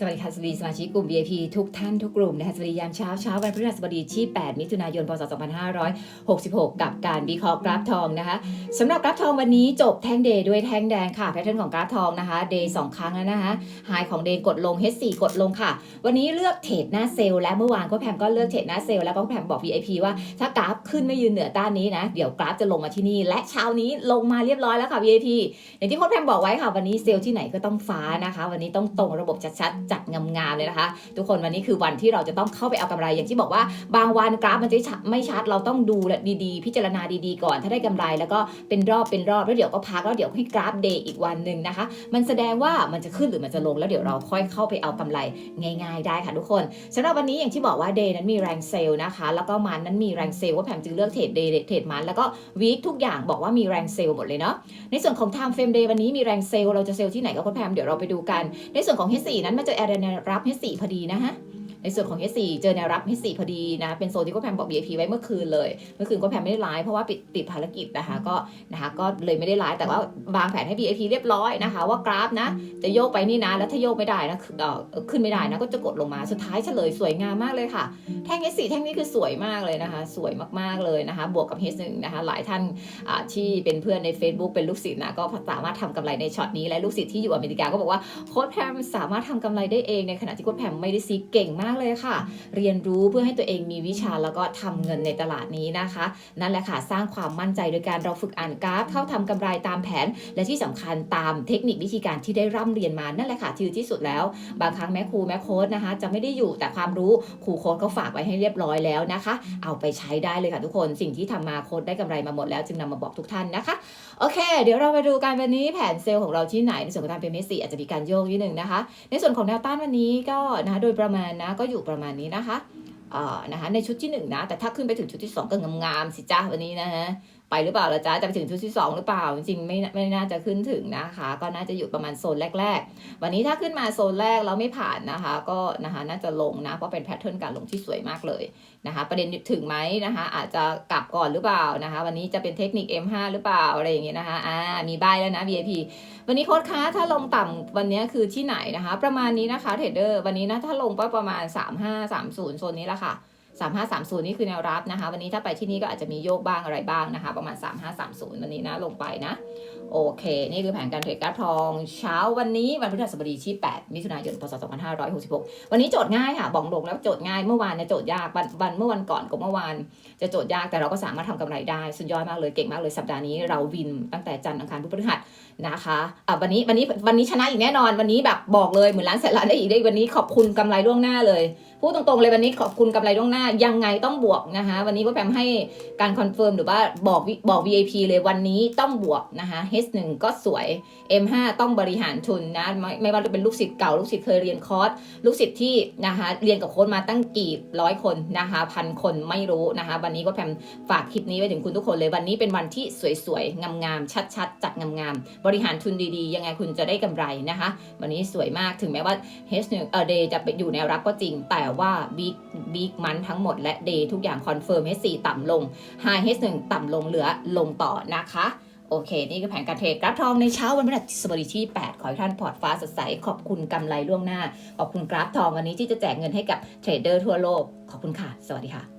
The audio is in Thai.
สวัสดีค่ะสวัสดีสมาชิกกลุ่ม VIP ทุกท่านทุกกลุ่มนะคะสวัสดียามเช้าเช้าวันพฤหัสบดีที่ 8 มิถุนายน พศ 2566 กับการวิเคราะห์กราฟทองนะคะสำหรับกราฟทองวันนี้จบแท่งเดย์ด้วยแท่งแดงค่ะแพทเทิร์นของกราฟทองนะคะเดย์สองครั้งแล้วนะคะไฮของเดย์กดลง H4 กดลงค่ะ วันนี้เลือกเทรดหน้าเซลล์และเมื่อวานก็แพมก็เลือกเทรดหน้าเซลล์แล้วก็แพมบอก VIP ว่าถ้ากราฟขึ้นไม่ยืนเหนือต้านนี้นะเดี๋ยวกราฟจะลงมาที่นี่และเช้านี้ลงมาเรียบร้อยแล้วค่ะ VIP อย่างที่โค้ชแพมบอกไว้ค่ะวันนี้เซลล์ที่ไหนก็ต้องฟ้านะคะ วันนี้ต้องตรงระบบชัดๆจัดงามๆเลยนะคะ ทุกคนวันนี้คือวันที่เราจะต้องเข้าไปเอากำไรอย่างที่บอกว่าบางวันกราฟมันจะไม่ชัดเราต้องดูและดีๆ พิจารณาดีๆ ก่อน ถ้าได้กำไรแล้วก็เป็นรอบเป็นรอบแล้วเดี๋ยวก็พักแล้วเดี๋ยวให้กราฟเดย์อีกวันหนึ่งนะคะ มันแสดงว่ามันจะขึ้นหรือมันจะลงแล้วเดี๋ยวเราค่อยเข้าไปเอากำไรง่าย ๆ ได้ค่ะทุกคนสำหรับวันนี้อย่างที่บอกว่าเดย์นั้นมีแรงเซลล์นะคะ แล้วก็มันนั้นมีแรงเซลล์ว่าแผมจึงเลือกเทรดเดย์เทรดมันแล้วก็วีคทุกอย่างบอกว่ามีแรงเซลล์หมดเลยเนาะในส่วนของ time frame day วันนี้มีแรงเซลล์เราจะเซลล์ที่ไหนก็คุณแพมเดี๋ยวเราไปดูกัน ในส่วนของ H4 นั้นมันจะแอร์เนรับ H4 พอดีนะฮะ ในส่วนของ H4 เจอแนวรับ H4 พอดีนะเป็นโซนที่ก็แพมบอก VIP ไว้เมื่อคืนเลย เมื่อคืนก็แพมไม่ได้ไลฟ์เพราะว่าปิดติดภารกิจนะคะก็นะคะก็เลยไม่ได้ไลฟ์แต่ว่าวางแผนให้ VIP เรียบร้อยนะคะ ว่ากราฟนะจะโยกไปนี่นะแล้วถ้าโยกไม่ได้นะเอ่อขึ้นไม่ได้นะก็จะกดลงมาสุดท้ายเฉลยสวยงามมากเลยค่ะ แท่ง H4 แท่งนี้คือสวยมากเลยนะคะ สวยมากๆเลยนะคะ บวกกับ H1 นะคะหลายท่านอ่าที่เป็นเพื่อนใน Facebook เป็นลูกศิษย์นะก็สามารถทำกำไรในช็อตนี้และลูกศิษย์ที่อยู่อเมริกาก็บอกว่าโค้ดแพมสามารถทำกำไรได้เองในขณะที่โค้ดแพมไม่ได้ซีเก่งมากเลยค่ะ เรียนรู้เพื่อให้ตัวเองมีวิชาแล้วก็ทำเงินในตลาดนี้นะคะ นั่นแหละค่ะสร้างความมั่นใจโดยการเราฝึกอ่านกราฟ เข้าทำกำไรตามแผน และที่สำคัญตามเทคนิควิธีการที่ได้ร่ำเรียนมานั่นแหละค่ะที่ที่สุดแล้ว บางครั้งแม่ครูแม่โค้ดนะคะ จะไม่ได้อยู่แต่ความรู้ครูโค้ดก็ฝากไว้ให้เรียบร้อยแล้วนะคะ เอาไปใช้ได้เลยค่ะทุกคนสิ่งที่ทำมาโค้ดได้กำไรมาหมดแล้วจึงนำมาบอกทุกท่านนะคะโอเค เดี๋ยวเราไปดูกันวันนี้แผนเซลล์ของเราที่ไหนในส่วนของการเป็นเมสซี่อาจจะมีการโยกนิดหนึ่งนะคะ ในส่วนของแนวต้านวันนี้ก็นะคะโดยประมาณนะก็อยู่ประมาณนี้นะคะอ่านะคะในชุดที่หนึ่งนะแต่ถ้าขึ้นไปถึงชุดที่สองก็งามๆสิจ้าวันนี้นะฮะ ไปหรือเปล่าล่ะจ๊ะจะไปถึงชุดที่สองหรือเปล่า จริงๆไม่ไม่น่าจะขึ้นถึงนะคะ ก็น่าจะอยู่ประมาณโซนแรก ๆ วันนี้ถ้าขึ้นมาโซนแรกเราไม่ผ่านนะคะ ก็นะคะน่าจะลงนะเพราะเป็นแพทเทิร์นการลงที่สวยมากเลยนะคะ ประเด็นถึงไหมนะคะ อาจจะกลับก่อนหรือเปล่านะคะ วันนี้จะเป็นเทคนิค M5 หรือเปล่าอะไรอย่างเงี้ยนะคะอ่ามีใบแล้วนะ VIP วันนี้โค้ดค้าถ้าลงต่ำวันนี้คือที่ไหนนะคะ ประมาณนี้นะคะเทรดเดอร์วันนี้นะถ้าลงไปประมาณ 3530โซนนี้แหละค่ะ 3530 นี่คือแนวรับนะคะ วันนี้ถ้าไปที่นี่ก็อาจจะมีโยกบ้างอะไรบ้างนะคะ ประมาณ 3530 วันนี้นะลงไปนะ โอเค นี่คือแผนการเทรดกราฟทองเช้าวันนี้วันพฤหัสบดีที่ 8 มิถุนายน พศ 2566 วันนี้โจทย์ง่ายค่ะ บอกตรงแล้วโจทย์ง่าย เมื่อวานเนี่ยโจทย์ยาก วันเมื่อวันก่อนกับเมื่อวาน จะโจทย์ยาก แต่เราก็สามารถทำกำไรได้ สุดยอดมากเลย เก่งมากเลย สัปดาห์นี้เราวินตั้งแต่จันทร์อังคารพุธพฤหัสนะคะ อะวันนี้วันนี้วันนี้ชนะอีกแน่นอน วันนี้แบบบอกเลยเหมือนร้านแสนล้านได้อีกได้ วันนี้ขอบคุณกำไรล่วงหน้าเลย พูดตรงๆเลยวันนี้ขอบคุณกำไรล่วงหน้า ยังไงต้องบวกนะคะ วันนี้ก็แปมให้การคอนเฟิร์มหรือว่าบอกบอก VIP เลยวันนี้ต้องบวกนะคะ H1 ก็สวย M5 ต้องบริหารทุนนะไม่ไม่ว่าจะเป็นลูกศิษย์เก่าลูกศิษย์เคยเรียนคอร์สลูกศิษย์ที่นะคะเรียนกับโค้ดมาตั้งกี่ร้อยคนนะคะพันคนไม่รู้นะคะ วันนี้ก็แพมฝากคลิปนี้ไว้ถึงคุณทุกคนเลยวันนี้เป็นวันที่สวยๆงามๆชัดๆจัดงามๆบริหารทุนดีๆ ยังไงคุณจะได้กำไรนะคะ วันนี้สวยมากถึงแม้ว่า H1 เออ day จะไปอยู่แนวรับก็จริง แต่ว่า big big มันทั้งหมดและ day ทุกอย่างคอนเฟิร์ม H4 ต่ำลง high H1 ต่ำลงเหลือลงต่อนะคะ โอเค นี่คือแผนการเทรดกราฟทองในเช้าวันพฤหัสบดีที่ 8 ขอให้ท่านพอร์ตฟ้าสดใส ขอบคุณกำไรล่วงหน้า ขอบคุณกราฟทองวันนี้ที่จะแจกเงินให้กับเทรดเดอร์ทั่วโลก ขอบคุณค่ะ สวัสดีค่ะ